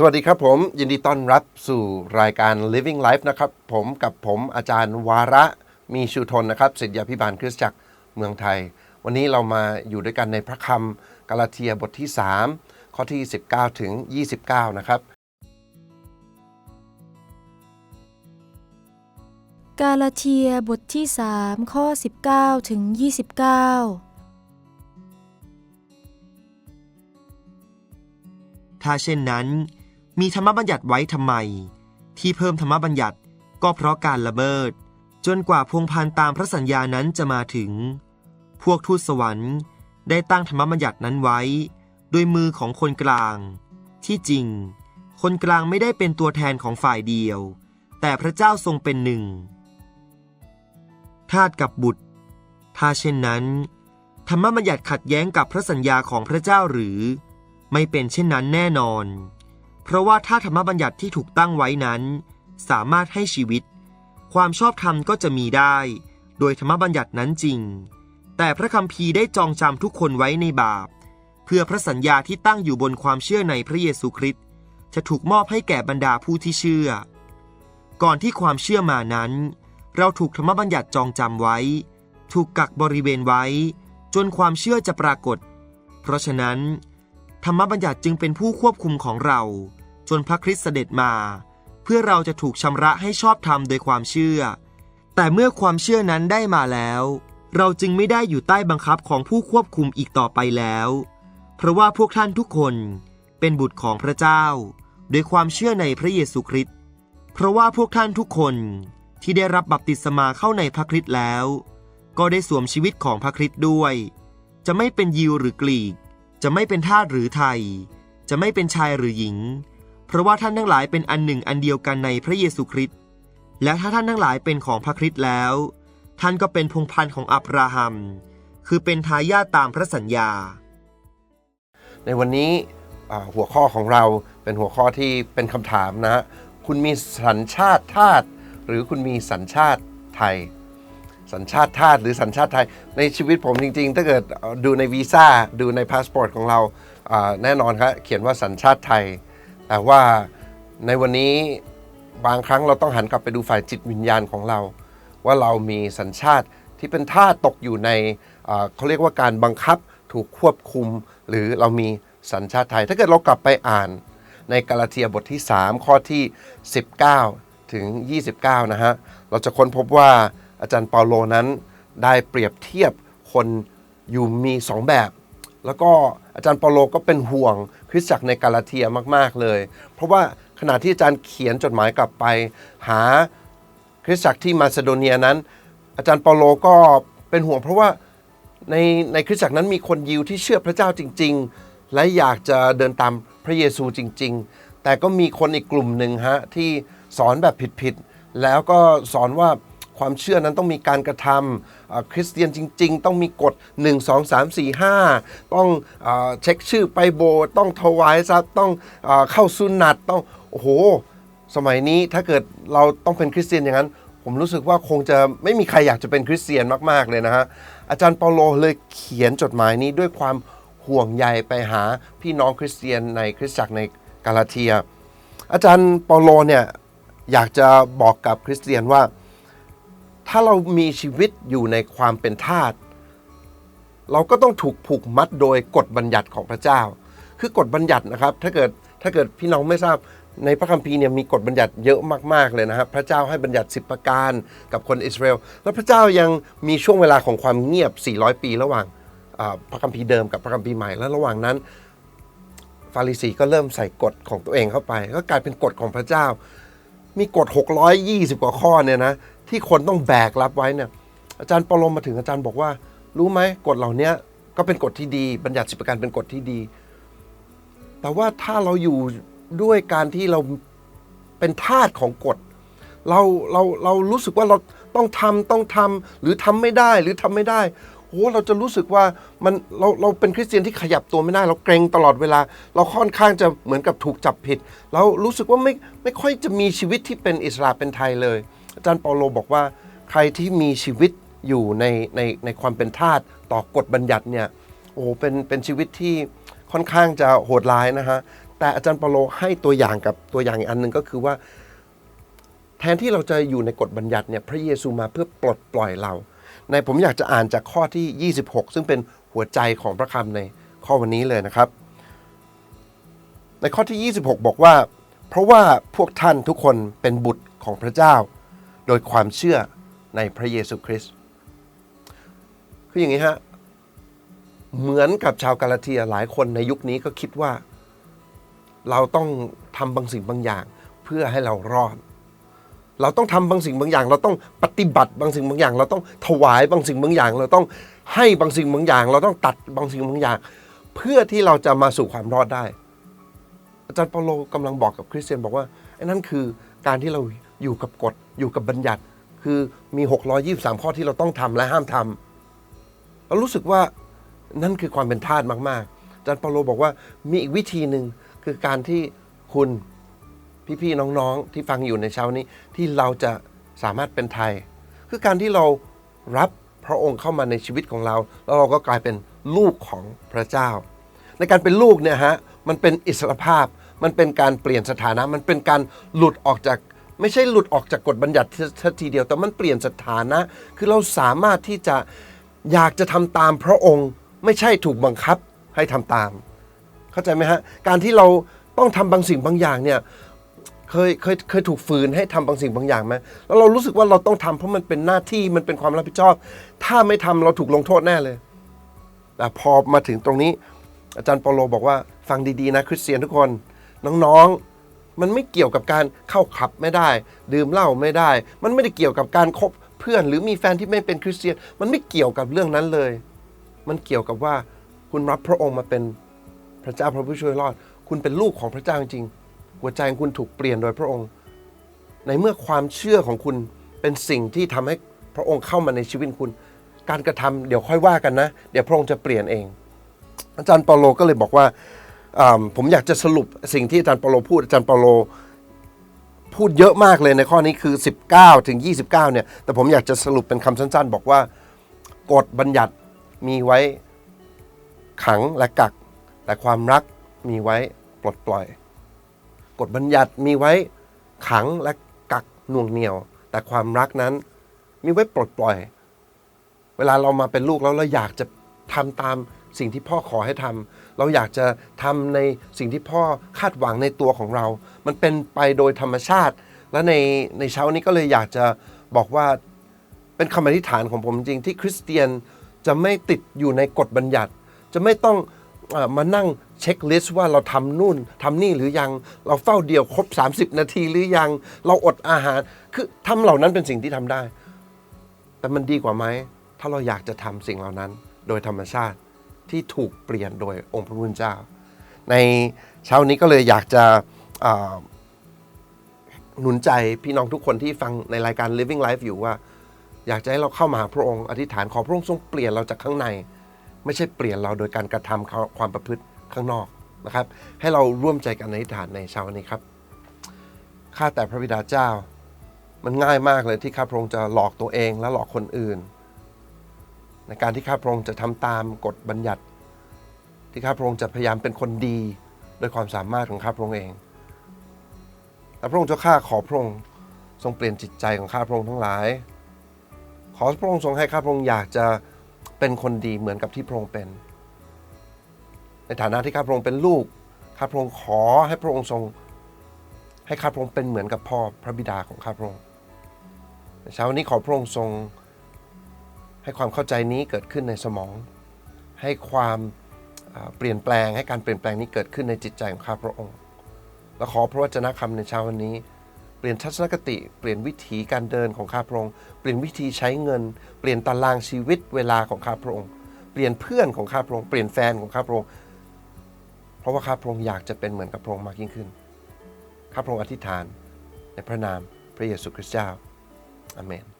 สวัสดีครับผมยินดีต้อนรับสู่รายการ Living Life นะครับ ผมกับผมอาจารย์วาระมีชูทนนะครับศิษยาพิบาลคริสตจักรเมืองไทย วันนี้เรามาอยู่ด้วยกันในพระคำกาลาเทียบทที่ 3 ข้อที่ 19 ถึง 29 นะครับ กาลาเทียบทที่ 3 ข้อ 19 ถึง 29ถ้าเช่นนั้น มีธรรมบัญญัติไว้ทำไม ที่เพิ่มธรรมบัญญัติก็เพราะการละเมิด จนกว่าพงพันตามพระสัญญานั้นจะมาถึง พวกทูตสวรรค์ได้ตั้งธรรมบัญญัตินั้นไว้ โดยมือของคนกลาง ที่จริง คนกลางไม่ได้เป็นตัวแทนของฝ่ายเดียว แต่พระเจ้าทรงเป็นหนึ่งทาสกับบุตร ถ้าเช่นนั้น ธรรมบัญญัติขัดแย้งกับพระสัญญาของพระเจ้าหรือ ไม่เป็นเช่นนั้นแน่นอน เพราะว่าถ้าธรรมบัญญัติที่ถูกตั้งไว้นั้น สามารถให้ชีวิต ความชอบธรรมก็จะมีได้ โดยธรรมบัญญัตินั้นจริง แต่พระคัมภีร์ได้จองจำทุกคนไว้ในบาป เพื่อพระสัญญาที่ตั้งอยู่บนความเชื่อในพระเยซูคริสต์จะถูกมอบให้แก่บรรดาผู้ที่เชื่อ ก่อนที่ความเชื่อมานั้น เราถูกธรรมบัญญัติจองจำไว้ ถูกกักบริเวณไว้ จนความเชื่อจะปรากฏ เพราะฉะนั้น ธรรมบัญญัติจึงเป็นผู้ควบคุมของเรา จนพระคริสต์เสด็จมา เพื่อเราจะถูกชำระให้ชอบธรรมโดยความเชื่อ แต่เมื่อความเชื่อนั้นได้มาแล้ว เราจึงไม่ได้อยู่ใต้บังคับของผู้ควบคุมอีกต่อไปแล้ว เพราะว่าพวกท่านทุกคนเป็นบุตรของพระเจ้า โดยความเชื่อในพระเยซูคริสต์เพราะว่าพวกท่านทุกคนที่ได้รับบัพติศมาเข้าในพระคริสต์แล้ว ก็ได้สวมชีวิตของพระคริสต์ด้วย จะไม่เป็นยิวหรือกรีก จะไม่เป็นทาสหรือไทย จะไม่เป็นชายหรือหญิง เพราะว่าท่านทั้งหลายเป็นอันหนึ่งอันเดียวกันในพระเยซูคริสต์และถ้าท่านทั้งหลายเป็นของพระคริสต์แล้ว ท่านก็เป็นพงพันธ์ของอับราฮัม คือเป็นทายาทตามพระสัญญา ในวันนี้หัวข้อของเราเป็นหัวข้อที่เป็นคำถามนะฮะคุณมีสัญชาติทาสหรือคุณมีสัญชาติไทย สัญชาติทาสหรือสัญชาติไทย ในชีวิตผมจริง ๆ ถ้าเกิดดูในวีซ่าดูในพาสปอร์ตของเราแน่นอนครับเขียนว่าสัญชาติไทย แต่ว่าในวันนี้บางครั้งเราต้องหันกลับไปดูฝ่ายจิตวิญญาณของเรา ว่าเรามีสัญชาติที่เป็นท่าตกอยู่ในเขาเรียกว่าการบังคับถูกควบคุม หรือเรามีสัญชาติไทย ถ้าเกิดเรากลับไปอ่านในกาลาเทียบทที่ 3 ข้อที่ 19 ถึง 29 นะฮะ เราจะค้นพบว่าอาจารย์เปาโลนั้นได้เปรียบเทียบคนอยู่มี 2 แบบ แล้วก็อาจารย์เปาโลก็เป็นห่วงคริสตจักรในกาลาเทียมาก ๆเลย เพราะว่าขณะที่อาจารย์เขียนจดหมายกลับไป หาคริสตจักรที่มาซิโดเนียนั้น อาจารย์เปาโลก็เป็นห่วง เพราะว่าในในคริสตจักรนั้นมีคนยิวที่เชื่อพระเจ้าจริง ๆ และอยากจะเดินตามพระเยซูจริง ๆ แต่ก็มีคนอีกกลุ่มหนึ่งฮะที่สอนแบบผิดๆแล้วก็สอนว่า ความเชื่อนั้นต้องมีการกระทำคริสเตียนจริง ๆ ต้องมีกฎ 1 2 3 4 5 ต้องอเช็คชื่อไปโบต้องถวายทรัพย์ต้องอเข้าสุนัตต้องโอ้โห สมัยนี้ถ้าเกิดเราต้องเป็นคริสเตียนอย่างนั้น ผมรู้สึกว่าคงจะไม่มีใครอยากจะเป็นคริสเตียนมากๆเลยนะฮะอาจารย์เปาโลเลยเขียนจดหมายนี้ด้วยความห่วงใยไปหาพี่น้องคริสเตียนในคริสตจักรในกาลาเทีย อาจารย์เปาโลเนี่ยอยากจะบอกกับคริสเตียนว่า ถ้าเรามีชีวิตอยู่ในความเป็นทาสเราก็ต้องถูกผูกมัดโดยกฎบัญญัติของพระเจ้า คือกฎบัญญัตินะครับ ถ้าเกิดถ้าเกิดพี่น้องไม่ทราบในพระคัมภีร์เนี่ยมีกฎบัญญัติเยอะมากๆเลยนะครับ พระเจ้าให้บัญญัติ10ประการกับคนอิสราเอลแล้วพระเจ้ายังมีช่วงเวลาของความเงียบ 400 ปีระหว่างพระคัมภีร์เดิมกับพระคัมภีร์ใหม่แล้วระหว่างนั้น ฟาริสีก็เริ่มใส่กฎของตัวเองเข้าไป ก็กลายเป็นกฎของพระเจ้า มีกฎ 620 กว่าข้อเนี่ยนะ ที่คนต้องแบกรับไว้เนี่ยอาจารย์ปรมมาถึงอาจารย์บอกว่า รู้ไหมกฎเหล่านี้ก็เป็นกฎที่ดี บัญญัติสิบประการเป็นกฎที่ดี แต่ว่าถ้าเราอยู่ด้วยการที่เราเป็นทาสของกฎ เราเราเรารู้สึกว่าเราต้องทำต้องทำหรือทำไม่ได้หรือทำไม่ได้โหเราจะรู้สึกว่ามันเราเราเป็นคริสเตียนที่ขยับตัวไม่ได้ เราเกรงตลอดเวลา เราค่อนข้างจะเหมือนกับถูกจับผิด เรารู้สึกว่าไม่ไม่ค่อยจะมีชีวิตที่เป็นอิสระเป็นไทยเลย อาจารย์เปาโลบอกว่า ใครที่มีชีวิตอยู่ในในในความเป็นทาสต่อกฎบัญญัติเนี่ยโอ้เป็นเป็นชีวิตที่ค่อนข้างจะโหดร้ายนะฮะแต่อาจารย์เปาโลให้ตัวอย่างกับตัวอย่างอีกอันหนึ่งก็คือว่า แทนที่เราจะอยู่ในกฎบัญญัติเนี่ยพระเยซูมาเพื่อปลดปล่อยเรา ในผมอยากจะอ่านจากข้อที่ 26 ซึ่งเป็นหัวใจของพระคำในข้อวันนี้เลยนะครับ ในข้อที่ 26 บอกว่า เพราะว่าพวกท่านทุกคนเป็นบุตรของพระเจ้า โดยความเชื่อในพระเยซูคริสต์คืออย่างนี้ฮะเหมือนกับชาวกาลาเทียหลายคนในยุคนี้ก็คิดว่า เราต้องทำบางสิ่งบางอย่าง เพื่อให้เรารอด เราต้องทำบางสิ่งบางอย่าง เราต้องปฏิบัติบางสิ่งบางอย่าง เราต้องถวายบางสิ่งบางอย่าง เราต้องให้บางสิ่งบางอย่าง เราต้องตัดบางสิ่งบางอย่าง เพื่อที่เราจะมาสู่ความรอดได้ อาจารย์เปาโลกำลังบอกกับคริสเตียนบอกว่าไอ้นั่นคือการที่เรา อยู่กับกฎอยู่กับบัญญัติ คือมี 623 ข้อที่เราต้องทำและห้ามทำเรารู้สึกว่านั่นคือความเป็นทาสมาก ๆ อาจารย์เปาโลบอกว่ามีอีกวิธีหนึ่งคือการที่คุณพี่ ๆ น้อง ๆ ที่ฟังอยู่ในเช้านี้ที่เราจะสามารถเป็นไทย คือการที่เรารับพระองค์เข้ามาในชีวิตของเรา แล้วเราก็กลายเป็นลูกของพระเจ้า ในการเป็นลูกเนี่ยฮะมันเป็นอิสรภาพ มันเป็นการเปลี่ยนสถานะ มันเป็นการหลุดออกจาก ไม่ใช่หลุดออกจากกฎบัญญัติทันทีเดียว แต่มันเปลี่ยนสถานะ คือเราสามารถที่จะอยากจะทำตามพระองค์ ไม่ใช่ถูกบังคับให้ทำตาม เข้าใจไหมฮะ การที่เราต้องทำบางสิ่งบางอย่างเนี่ยเคยเคยเคยถูกฝืนให้ทำบางสิ่งบางอย่างไหมแล้วเรารู้สึกว่าเราต้องทำเพราะมันเป็นหน้าที่มันเป็นความรับผิดชอบ ถ้าไม่ทำเราถูกลงโทษแน่เลยแต่พอมาถึงตรงนี้ อาจารย์เปาโลบอกว่าฟังดีๆนะคริสเตียนทุกคน น้องๆ มันไม่เกี่ยวกับการเข้าขับไม่ได้ ดื่มเหล้าไม่ได้ มันไม่ได้เกี่ยวกับการคบเพื่อน หรือมีแฟนที่ไม่เป็นคริสเตียน มันไม่เกี่ยวกับเรื่องนั้นเลย มันเกี่ยวกับว่าคุณรับพระองค์มาเป็นพระเจ้าพระผู้ช่วยรอด คุณเป็นลูกของพระเจ้าจริงๆหัวใจของคุณถูกเปลี่ยนโดยพระองค์ ในเมื่อความเชื่อของคุณเป็นสิ่งที่ทำให้พระองค์เข้ามาในชีวิตคุณ การกระทำเดี๋ยวค่อยว่ากันนะ เดี๋ยวพระองค์จะเปลี่ยนเอง อาจารย์เปาโลก็เลยบอกว่า ผมอยากจะสรุปสิ่งที่อาจารย์เปาโลพูดอาจารย์เปาโลพูดเยอะมากเลยในข้อนี้คือ 19 ถึง 29 เนี่ย แต่ผมอยากจะสรุปเป็นคำสั้นๆ บอกว่ากฎบัญญัติมีไว้ขังและกัก แต่ความรักมีไว้ปลดปล่อย กฎบัญญัติมีไว้ขังและกักน่วงเหนียว แต่ความรักนั้นมีไว้ปลดปล่อย เวลาเรามาเป็นลูกแล้วเราอยากจะ ทำตามสิ่งที่พ่อขอให้ทำเราอยากจะทำในสิ่งที่พ่อคาดหวังในตัวของเรา มันเป็นไปโดยธรรมชาติ และในในเช้านี้ก็เลยอยากจะบอกว่าเป็นคำอธิษฐานของผมจริงที่คริสเตียนจะไม่ติดอยู่ในกฎบัญญัติ จะไม่ต้องอมานั่งเช็คลิสต์ว่าเราทำนู่นทำนี่หรือยัง เราเฝ้าเดียวครบ 30 นาทีหรือยัง เราอดอาหาร คือทำเหล่านั้นเป็นสิ่งที่ทำได้ แต่มันดีกว่าไหม ถ้าเราอยากจะทำสิ่งเหล่านั้น โดยธรรมชาติที่ถูกเปลี่ยนโดยองค์พระผู้เป็นเจ้า ในเช้านี้ก็เลยอยากจะหนุนใจพี่น้องทุกคนที่ฟังในรายการ Living Life อยู่ว่า อยากจะให้เราเข้ามาหาพระองค์อธิษฐานขอพระองค์ทรงเปลี่ยนเราจากข้างใน ไม่ใช่เปลี่ยนเราโดยการกระทำความประพฤติข้างนอกนะครับ ให้เราร่วมใจกันอธิษฐานในเช้านี้ครับข้าแต่พระบิดาเจ้า มันง่ายมากเลยที่ข้าพระองค์จะหลอกตัวเองและหลอกคนอื่น ในการที่ข้าพระองค์จะทำตามกฎบัญญัติ ที่ข้าพระองค์จะพยายามเป็นคนดีโดยความสามารถของข้าพระองค์เอง แต่พระองค์เจ้าข้าขอพระองค์ทรงเปลี่ยนจิตใจของข้าพระองค์ทั้งหลาย ขอพระองค์ทรงให้ข้าพระองค์อยากจะเป็นคนดีเหมือนกับที่พระองค์เป็น ในฐานะที่ข้าพระองค์เป็นลูก ข้าพระองค์ขอให้พระองค์ทรง ให้ข้าพระองค์เป็นเหมือนกับพ่อพระบิดาของข้าพระองค์เช้าวันนี้ขอพระองค์ทรง ให้ความเข้าใจนี้เกิดขึ้นในสมอง ให้ความเปลี่ยนแปลงให้การเปลี่ยนแปลงนี้เกิดขึ้นในจิตใจของข้าพระองค์ และขอพระวจนะคำในเช้าวันนี้ เปลี่ยนทัศนคติ เปลี่ยนวิถีการเดินของข้าพระองค์ เปลี่ยนวิธีใช้เงิน เปลี่ยนตารางชีวิตเวลาของข้าพระองค์ เปลี่ยนเพื่อนของข้าพระองค์ เปลี่ยนแฟนของข้าพระองค์ เพราะว่าข้าพระองค์อยากจะเป็นเหมือนกับพระองค์มากยิ่งขึ้น ข้าพระองค์อธิษฐานในพระนามพระเยซูคริสต์เจ้า อาเมน